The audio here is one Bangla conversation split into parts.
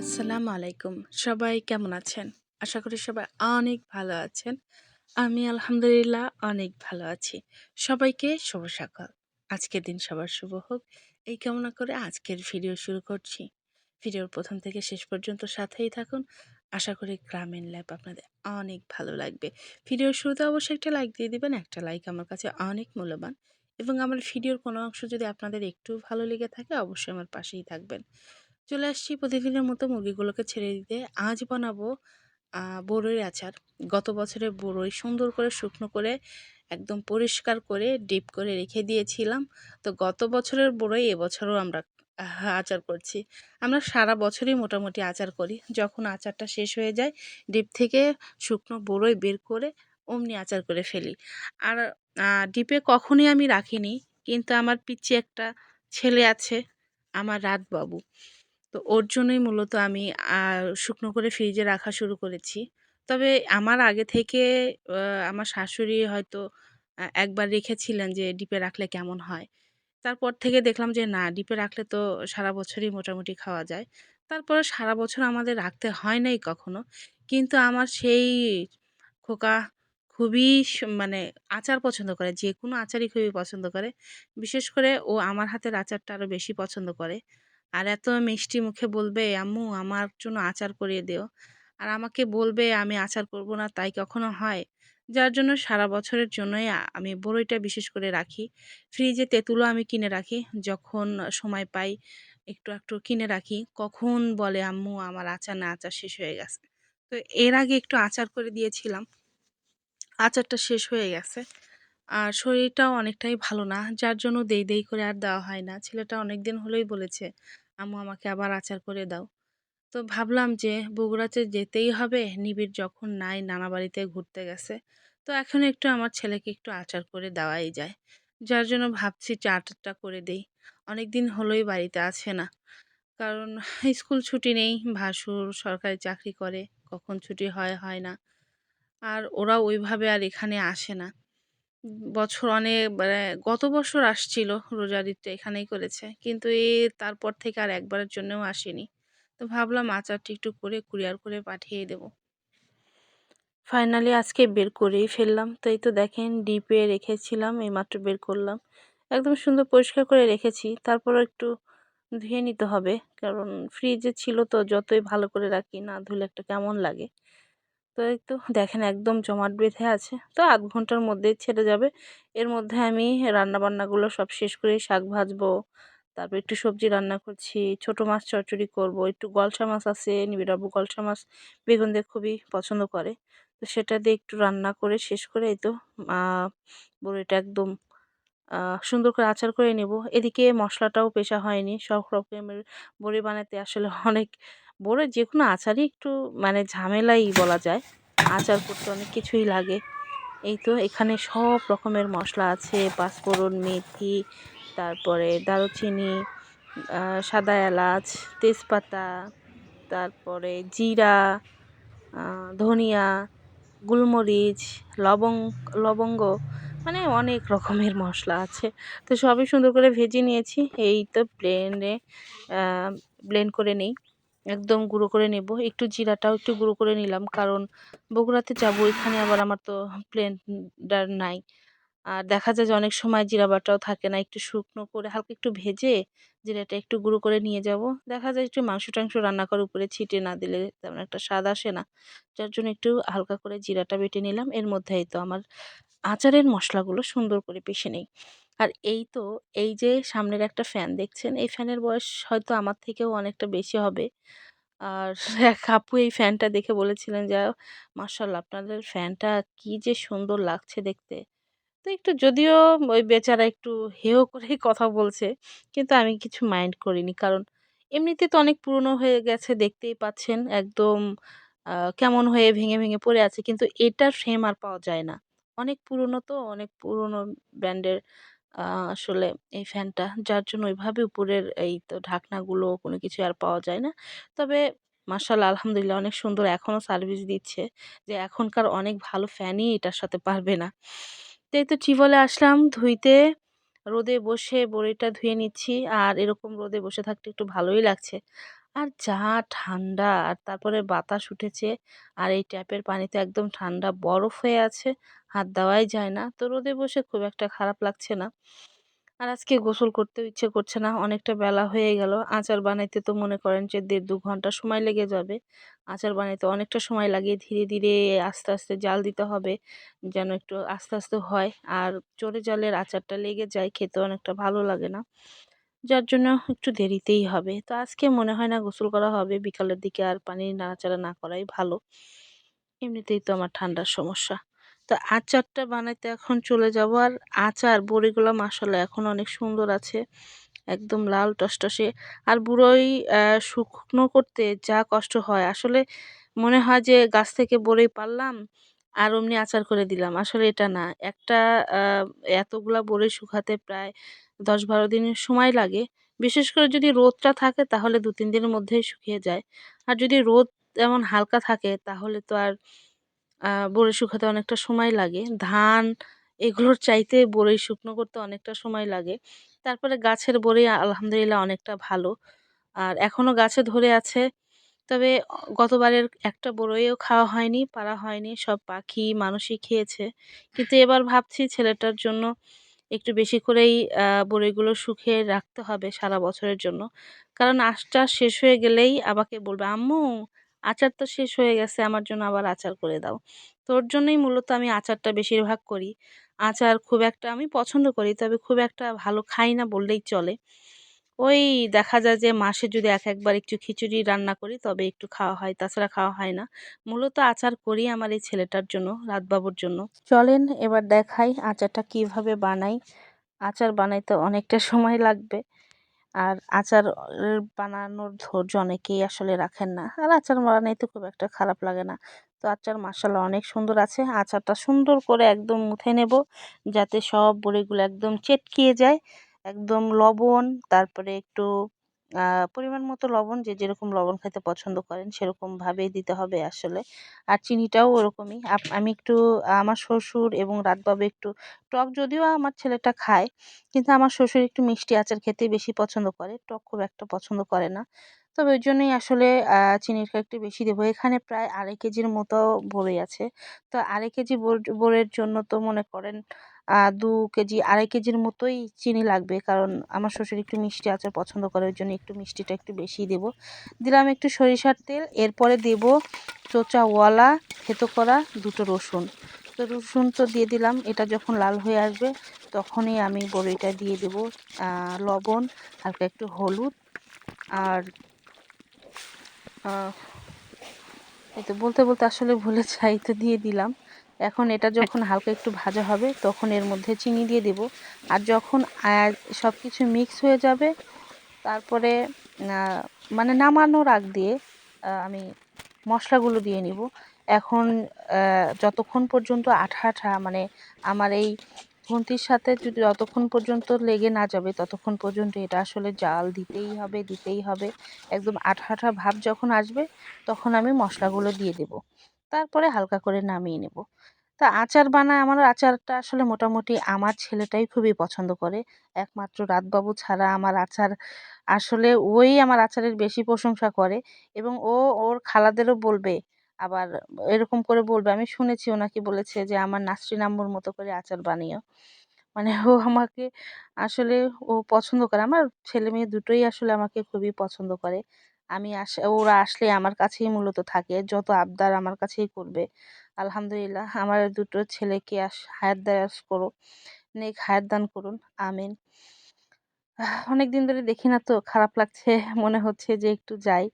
আসসালামু আলাইকুম। সবাই কেমন আছেন? আশা করি সবাই অনেক ভালো আছেন। আমি আলহামদুলিল্লাহ অনেক ভালো আছি। সবাইকে শুভ সকাল। আজকের দিন সবার শুভ হোক। এই কামনা করে আজকের ভিডিও শুরু করছি। ভিডিওর প্রথম থেকে শেষ পর্যন্ত সাথেই থাকুন। আশা করি গ্রামীণ ল্যাব আপনাদের অনেক ভালো লাগবে। ভিডিওর শুরুতে অবশ্যই একটা লাইক দিয়ে দিবেন, একটা লাইক আমার কাছে অনেক মূল্যবান। এবং আমার ভিডিওর কোনো অংশ যদি আপনাদের একটু ভালো লেগে থাকে, অবশ্যই আমার পাশেই থাকবেন। চলে আসছি প্রতিদিনের মতো মুরগিগুলোকে ছেড়ে দিতে। আজ বানাবো বড়ইয়ের আচার। গত বছরের বড়ই সুন্দর করে শুকনো করে একদম পরিষ্কার করে ডিপ করে রেখে দিয়েছিলাম। তো গত বছরের বড়ই, এবছরও আমরা আচার করছি। আমরা সারা বছরই মোটামুটি আচার করি। যখন আচারটা শেষ হয়ে যায়, ডিপ থেকে শুকনো বড়ই বের করে অমনি আচার করে ফেলি। আর ডিপে কখনই আমি রাখিনি। কিন্তু আমার পিচ্ছে একটা ছেলে আছে, আমার রাতবাবু। তো ওর জন্যই মূলত আমি শুকনো করে ফ্রিজে রাখা শুরু করেছি। তবে আমার আগে থেকে আমার শাশুড়ি হয়তো একবার রেখেছিলেন যে ডিপে রাখলে কেমন হয়। তারপর থেকে দেখলাম যে না, ডিপে রাখলে তো সারা বছরই মোটামুটি খাওয়া যায়। তারপরে সারা বছর আমাদের রাখতে হয় নাই কখনো। কিন্তু আমার সেই খোকা খুবই মানে আচার পছন্দ করে যে কোনো আচারই খুবই পছন্দ করে। বিশেষ করে ও আমার হাতের আচারটা আরও বেশি পছন্দ করে। আর এত মিষ্টি মুখে বলবে, আম্মু, আমার জন্য আচার করিয়ে দিও। আর আমাকে বলবে, আমি আচার করব না। তাই কখনো হয়। যার জন্য সারা বছরের জন্যই আমি বড়ইটা বিশেষ করে রাখি। ফ্রিজে তেঁতুলও আমি কিনে রাখি। যখন সময় পাই, একটু একটু কিনে রাখি। কখন বলে, আম্মু, আমার আচার না, আচার শেষ হয়ে গেছে। তো এর আগে একটু আচার করে দিয়েছিলাম। আচারটা শেষ হয়ে গেছে। আর শরীরটাও অনেকটাই ভালো না, যার জন্য দেই দেই করে আর দেওয়া হয় না। ছেলেটা অনেক দিন হলেই বলেছে, আম্মু, আমাকে আবার আচার করে দাও। তো ভাবলাম যে বগুড়াতে যেতেই হবে। নিবিড় যখন নাই, নানা বাড়িতে ঘুরতে গেছে। তো এখন একটু আমার ছেলেকে একটু আচার করে দেওয়াই যায়। যার জন্য ভাবছি চারটা করে দেই। অনেক দিন হলোই বাড়িতে আছে না। কারণ স্কুল ছুটি নেই, ভাসুর সরকারি চাকরি করে, কখন ছুটি হয় হয় না। আর ওরা ওইভাবে আর এখানে আসে না। বছর অনেক মানে গত বছর আসছিল রোজার ঈদটা এখানেই করেছে। কিন্তু এ তারপর থেকে আর একবারের জন্যও আসেনি। তো ভাবলাম আচারটি একটু করে কুরিয়ার করে পাঠিয়ে দেব। ফাইনালি আজকে বের করেই ফেললাম। তো এই তো দেখেন ডিপে রেখেছিলাম, এইমাত্র বের করলাম। একদম সুন্দর পরিষ্কার করে রেখেছি। তারপর একটু ধুয়ে নিতে হবে। কারণ ফ্রিজে ছিল তো যতই ভালো করে রাখি, না ধুলে একটা কেমন লাগে। তো একটু দেখেন একদম জমাট বেঁধে আছে। তো আধ ঘণ্টার মধ্যে ছেড়ে যাবে। এর মধ্যে আমি রান্নাবান্নাগুলো সব শেষ করে শাক ভাজবো। তারপর একটু সবজি রান্না করছি, ছোট মাছ চচ্চড়ি করব, একটু গলসা মাছ আছে নিবিড়াবু গলসা মাছ বেগুন দিয়ে খুবই পছন্দ করে। তো সেটা দিয়ে একটু রান্না করে শেষ করে এই তো বড়িটা একদম সুন্দর করে আচার করে নেব। এদিকে মশলাটাও পেশা হয়নি, সব রকমের বড়ি বানাতে আসলে অনেক বড় যে কোনো আচারই একটু মানে ঝামেলাই বলা যায়। আচার করতে অনেক কিছুই লাগে। এই তো এখানে সব রকমের মশলা আছে। পাঁচফোড়ন, মেথি, তারপরে দারুচিনি সাদা এলাচ, তেজপাতা, তারপরে জিরা ধনিয়া, গোলমরিচ, লবং, লবঙ্গ মানে অনেক রকমের মশলা আছে। তো সবই সুন্দর করে ভেজে নিয়েছি। এই তো ব্লেন্ডে ব্লেন্ড করে নেই। একদম গুঁড়ো করে নেব। একটু জিরাটাও একটু গুঁড়ো করে নিলাম, কারণ বগুড়াতে যাব, এখানে আবার আমার তো ব্লেন্ডার নাই। আর দেখা যায় যে অনেক সময় জিরা বাটাও থাকে না, একটু শুকনো করে হালকা একটু ভেজে জিরাটা একটু গুঁড়ো করে নিয়ে যাব। দেখা যায় একটু মাংস টাংস রান্না করার উপরে ছিটে না দিলে তেমন একটা স্বাদ আসে না। যার জন্য একটু হালকা করে জিরাটা বেটে নিলাম। এর মধ্যেই তো আমার আচারের মশলাগুলো সুন্দর করে পিষে নেই। আর এই তো, এই যে সামনের একটা ফ্যান দেখছেন, এই ফ্যানের বয়স হয়তো আমার থেকেও অনেকটা বেশি হবে। আর এক আপু এই ফ্যানটা দেখে বলেছিলেন যে মার্শাল্লাহ আপনাদের ফ্যানটা কি যে সুন্দর লাগছে দেখতে। তো একটু যদিও ওই বেচারা একটু হেও করেই কথা বলছে, কিন্তু আমি কিছু মাইন্ড করিনি। কারণ এমনিতে তো অনেক পুরনো হয়ে গেছে, দেখতেই পাচ্ছেন একদম কেমন হয়ে ভেঙে ভেঙে পড়ে আছে, কিন্তু এটার ফ্রেম আর পাওয়া যায় না। অনেক পুরনো তো, অনেক পুরনো ব্র্যান্ডের আসলে এই ফ্যানটা, যার জন্য ওইভাবে উপরের এই তো ঢাকনাগুলো কোনো কিছু আর পাওয়া যায় না। তবে মার্শাল্লাহ আলহামদুলিল্লাহ অনেক সুন্দর এখনও সার্ভিস দিচ্ছে যে এখনকার অনেক ভালো ফ্যানই এটার সাথে পারবে না। তো এই তো টিউবওয়েলে আসলাম, ধুইতে, রোদে বসে বড়িটা ধুয়ে নিচ্ছি আর এরকম রোদে বসে থাকতে একটু ভালোই লাগছে। আর যা ঠান্ডা, আর তারপরে বাতাস উঠেছে, আর এই ট্যাপের পানিতে একদম ঠান্ডা বরফ হয়ে আছে, হাত দেওয়াই যায় না। তো রোদে বসে খুব একটা খারাপ লাগছে না। আর আজকে গোসল করতেও ইচ্ছে করছে না, অনেকটা বেলা হয়ে গেল। আচার বানাইতে তো মনে করেন যে দেড় দু ঘণ্টা সময় লেগে যাবে। আচার বানাইতে অনেকটা সময় লাগে ধীরে ধীরে আস্তে আস্তে জাল দিতে হবে, যেন একটু আস্তে আস্তে হয়। আর চোরে জলের আচারটা লেগে যায়, খেতে অনেকটা ভালো লাগে না। যার জন্য একটু দেরিতেই হবে। তো আজকে মনে হয় না গোসল করা হবে, বিকালের দিকে আর পানি নাড়াচাড়া না করাই ভালো। এমনিতেই তো আমার ঠান্ডার সমস্যা। তো আচারটা বানাইতে এখন চলে যাব আর আচার, বড়িগুলো মাসাল্লাহ এখন অনেক সুন্দর আছে। একদম লাল টসটসে। আর বুড়োই শুকনো করতে যা কষ্ট হয়। আসলে মনে হয় যে গাছ থেকে বড়ই পারলাম আর অমনি আচার করে দিলাম। আসলে এটা না। একটা এতগুলা বড়ি শুকাতে প্রায় দশ বারো দিনের সময় লাগে। বিশেষ করে যদি রোদটা থাকে তাহলে দু তিন দিনের মধ্যেই শুকিয়ে যায়। আর যদি রোদ এমন হালকা থাকে তাহলে তো আর বড়ি শুকাতে অনেকটা সময় লাগে। ধান এগুলোর চাইতে বড়ি শুকনো করতে অনেকটা সময় লাগে। তারপরে গাছের বড়ি আলহামদুলিল্লাহ অনেকটা ভালো। আর এখনও গাছে ধরে আছে। তবে গতবারের একটা বড়ইও খাওয়া হয়নি পারা হয়নি। সব পাখি মানুষই খেয়েছে। কিন্তু এবার ভাবছি ছেলেটার জন্য একটু বেশি করেই বড়িগুলো শুকিয়ে রাখতে হবে সারা বছরের জন্য। কারণ আচার শেষ হয়ে গেলেই আমাকে বলবে, আম্মু, আচার তো শেষ হয়ে গেছে, আমার জন্য আবার আচার করে দাও। তোর জন্যই মূলত আমি আচারটা বেশিরভাগ করি। আচার খুব একটা আমি পছন্দ করি, তবে খুব একটা ভালো খাই না বললেই চলে। ওই দেখা যায় যে মাসে যদি এক একবার একটু খিচুড়ি রান্না করি, তবে একটু খাওয়া হয়। তাছাড়া খাওয়া হয় না। মূলত আচার করি আমার এই ছেলেটার জন্য, রাতবাবুর জন্য। চলেন এবার দেখাই আচারটা কীভাবে বানাই। আচার বানাইতে অনেকটা সময় লাগবে। আর আচার বানানোর ধৈর্য অনেকেই আসলে রাখেন না। আর আচার বানাইতে খুব একটা খারাপ লাগে না। তো আচার মাসাল্লাহ অনেক সুন্দর আছে। আচারটা সুন্দর করে একদম মুথে নেব, যাতে সব বড়িগুলো একদম চেটকিয়ে যায়। একদম লবণ, তারপরে একটু পরিমাণ মতো লবণ, যে যেরকম লবণ খেতে পছন্দ করেন সেরকমভাবেই দিতে হবে আসলে। আর চিনিটাও ওরকমই। আমি একটু, আমার শ্বশুর এবং রাতবাবু একটু টক যদিও আমার ছেলেটা খায়, কিন্তু আমার শ্বশুর একটু মিষ্টি আচার খেতে বেশি পছন্দ করে, টক খুব একটা পছন্দ করে না। তবে ওই জন্যই আসলে চিনিটা একটু বেশি দেবো। এখানে প্রায় আড়াই কেজির মতো বড়ি আছে। তো আড়াই কেজি বড়ের জন্য তো মনে করেন দু কেজি, আড়াই কেজির মতোই চিনি লাগবে। কারণ আমার শ্বশুর একটু মিষ্টি আচার পছন্দ করে, ওই জন্য একটু মিষ্টিটা একটু বেশি দেব। দিলাম একটু সরিষার তেল, এরপরে দেব চোচাওয়ালা থেতো করা দুটো রসুন। তো রসুন তো দিয়ে দিলাম, এটা যখন লাল হয়ে আসবে তখনই আমি বড়িটা দিয়ে দেব লবণ, হালকা একটু হলুদ, আর এই তো বলতে বলতে আসলে ভুলে যাই, তো দিয়ে দিলাম। এখন এটা যখন হালকা একটু ভাজা হবে, তখন এর মধ্যে চিনি দিয়ে দেব। আর যখন সব কিছু মিক্স হয়ে যাবে, তারপরে মানে নামানোর আগ দিয়ে আমি মশলাগুলো দিয়ে নিব। এখন যতক্ষণ পর্যন্ত আঠা আঠা মানে আমার এই খুন্তির সাথে যদি যতক্ষণ পর্যন্ত লেগে না যাবে, ততক্ষণ পর্যন্ত এটা আসলে জাল দিতেই হবে দিতেই হবে। একদম আঠা আঠা ভাব যখন আসবে, তখন আমি মশলাগুলো দিয়ে দেব। তারপরে হালকা করে নামিয়ে নেব। তা আচার বানায় আমার আচারটা আসলে মোটামুটি আমার ছেলেটাই খুবই পছন্দ করে। একমাত্র রাতবাবু ছাড়া আমার আচার আসলে ওই আমার আচারের বেশি প্রশংসা করে এবং ও, ওর খালাদেরও বলবে, আবার এরকম করে বলবে। আমি শুনেছি ওনাকে বলেছে যে, আমার নাসরিন আম্মুর মতো করে আচার বানিও। মানে ও আমাকে আসলে ও পছন্দ করে। আমার ছেলে মেয়ে দুটোই আসলে আমাকে খুবই পছন্দ করে। আমি আস, ওরা আসলে আমার কাছেই মূলত থাকে, যত আবদার আমার কাছেই করবে। আলহামদুলিল্লাহ, আমার দুটো ছেলেকে আস, হায়াত দায়াস করো, নেক হায়াত দান করুন, আমিন। অনেক দিন ধরে দেখি না তো, খারাপ লাগছে, মনে হচ্ছে যে একটু যাই।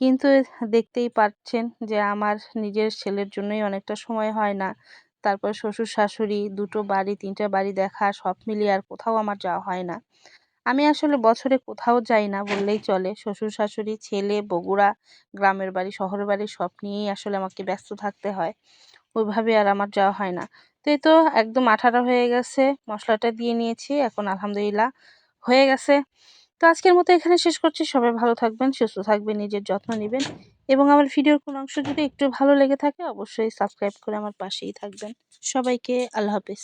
কিন্তু দেখতেই পাচ্ছেন যে আমার নিজের ছেলের জন্যই অনেকটা সময় হয় না। তারপর শ্বশুর শাশুড়ি, দুটো বাড়ি, তিনটা বাড়ি দেখা, সব মিলিয়ে আর কোথাও আমার যাওয়া হয় না। আমি আসলে বছরে কোথাও যাই না বললেই চলে। শ্বশুর, শাশুড়ি, ছেলে, বগুড়া, গ্রামের বাড়ি, শহরের বাড়ি সব নিয়েই আসলে আমাকে ব্যস্ত থাকতে হয়। ওইভাবে আর আমার যাওয়া হয় না। তো এই তো একদম আঠাটা হয়ে গেছে, মশলাটা দিয়ে নিয়েছি, এখন আলহামদুলিল্লাহ হয়ে গেছে। তো আজকের মতো এখানে শেষ করছি। সবাই ভালো থাকবেন, সুস্থ থাকবেন, নিজের যত্ন নেবেন এবং আমার ভিডিওর কোনো অংশ যদি একটু ভালো লেগে থাকে, অবশ্যই সাবস্ক্রাইব করে আমার পাশেই থাকবেন। সবাইকে আল্লাহ হাফিজ।